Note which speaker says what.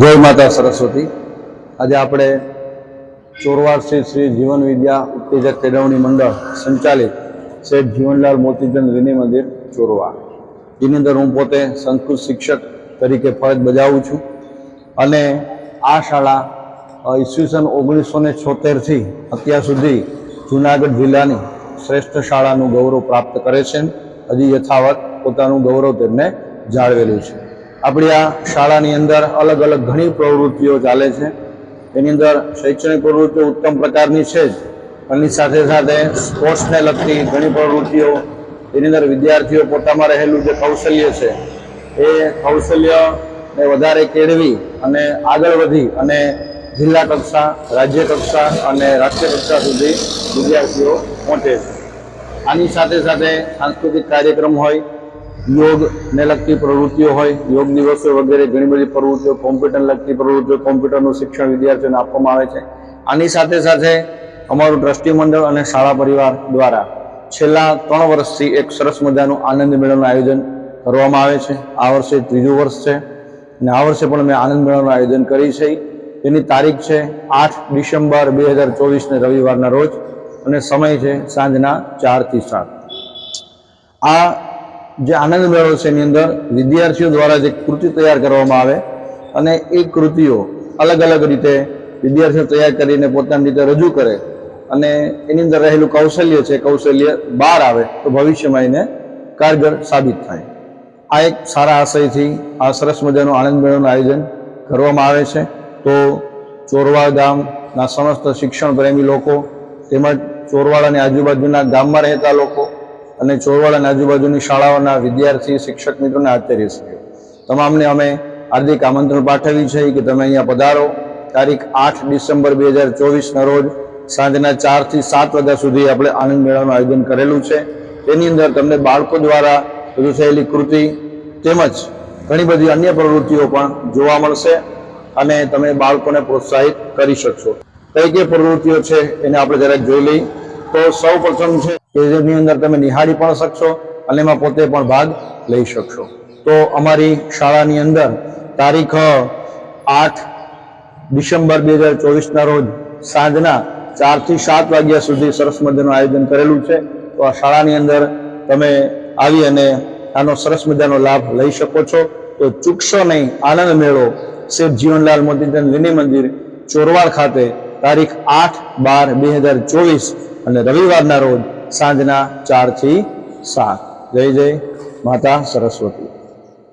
Speaker 1: જય માતા સરસ્વતી. આજે આપણે ચોરવાડ શ્રી શ્રી જીવન વિદ્યા ઉત્તેજક કેળવણી મંડળ સંચાલિત શેઠ જીવનલાલ મોતીચંદ વિનય મંદિર, ચોરવાડ. જેની અંદર હું પોતે સંસ્કૃત શિક્ષક તરીકે ફરજ બજાવું છું અને આ શાળા ઈસવીસન ઓગણીસો ને છોતેરથી અત્યાર સુધી જુનાગઢ જિલ્લાની શ્રેષ્ઠ શાળાનું ગૌરવ પ્રાપ્ત કરે છે હજી યથાવત પોતાનું ગૌરવ તેમને જાળવેલું છે. આપણી આ શાળાની અંદર અલગ અલગ ઘણી પ્રવૃત્તિઓ ચાલે છે. એની અંદર શૈક્ષણિક પ્રવૃત્તિઓ ઉત્તમ પ્રકારની છે જ. એની સાથે સાથે સ્પોર્ટ્સને લગતી ઘણી પ્રવૃત્તિઓ, એની અંદર વિદ્યાર્થીઓ પોતામાં રહેલું જે કૌશલ્ય છે, એ કૌશલ્યને વધારે કેળવી અને આગળ વધી અને જિલ્લા કક્ષા, રાજ્ય કક્ષા અને રાષ્ટ્રીય કક્ષા સુધી વિદ્યાર્થીઓ પહોંચે છે. આની સાથે સાથે સાંસ્કૃતિક કાર્યક્રમ હોય યોગને લગતી પ્રવૃત્તિઓ હોય, યોગ દિવસો વગેરે ઘણી બધી પ્રવૃત્તિઓ કોમ્પ્યુટર લગતી પ્રવૃત્તિઓ કોમ્પ્યુટરનું શિક્ષણ વિદ્યાર્થીઓને આપવામાં આવે છે. આની સાથે સાથે અમારું ટ્રસ્ટી મંડળ અને શાળા પરિવાર દ્વારા છેલ્લા ત્રણ વર્ષથી એક સરસ મજાનું આનંદ મેળાનું આયોજન કરવામાં આવે છે. આ વર્ષે ત્રીજું વર્ષ છે અને આ વર્ષે પણ મેં આનંદ મેળાનું આયોજન કરી છે. તેની તારીખ છે આઠ ડિસેમ્બર બે હજાર ચોવીસને રવિવારના રોજ અને સમય છે સાંજના ચારથી સાત. આ જે આનંદ મેળો છે એની અંદર વિદ્યાર્થીઓ દ્વારા જે કૃતિ તૈયાર કરવામાં આવે અને એ કૃતિઓ અલગ અલગ રીતે વિદ્યાર્થીઓ તૈયાર કરીને પોતાની રીતે રજૂ કરે અને એની અંદર રહેલું કૌશલ્ય છે, કૌશલ્ય બહાર આવે તો ભવિષ્યમાં એને કારગર સાબિત થાય. આ એક સારા આશયથી, આ સરસ મજાનું આનંદ મેળાનું આયોજન કરવામાં આવે છે. તો ચોરવાડ ગામના સમસ્ત શિક્ષણ પ્રેમી લોકો તેમજ ચોરવાડ અને આજુબાજુના ગામમાં રહેતા લોકો અને ચોરવાડાની આજુબાજુની શાળાઓના વિદ્યાર્થી, શિક્ષક મિત્રોને આચાર્ય છે તમામને અમે હાર્દિક આમંત્રણ પાઠવી છે કે તમે અહીંયા પધારો. તારીખ આઠ ડિસેમ્બર બે હજાર ચોવીસના રોજ સાંજના ચારથી સાત વાગ્યા સુધી આપણે આનંદ મેળાનું આયોજન કરેલું છે. તેની અંદર તમને બાળકો દ્વારા રજૂ થયેલી કૃતિ તેમજ ઘણી બધી અન્ય પ્રવૃત્તિઓ પણ જોવા મળશે અને તમે બાળકોને પ્રોત્સાહિત કરી શકશો. કઈ કઈ પ્રવૃત્તિઓ છે એને આપણે જરાક જોઈ લઈ તો સૌ પ્રથમ છે કે અંદર તમે નિહાળી પણ શકશો અને એમાં પોતે પણ ભાગ લઈ શકશો. તો અમારી શાળાની અંદર તારીખ આઠ ડિસેમ્બર બે હજાર ચોવીસના રોજ સાંજના ચારથી સાત વાગ્યા સુધી સરસ મજાનું આયોજન કરેલું છે. તો આ શાળાની અંદર તમે આવી અને આનો સરસ મજાનો લાભ લઈ શકો છો. તો ચૂકશો નહીં, આનંદ મેળો. શેઠ જીવનલાલ મોતીચંદ લીની મંદિર, ચોરવાડ ખાતે તારીખ આઠ બાર બે હજાર ચોવીસ અને રવિવારના રોજ સાંજના ચારથી સાત. જય જય માતા સરસ્વતી.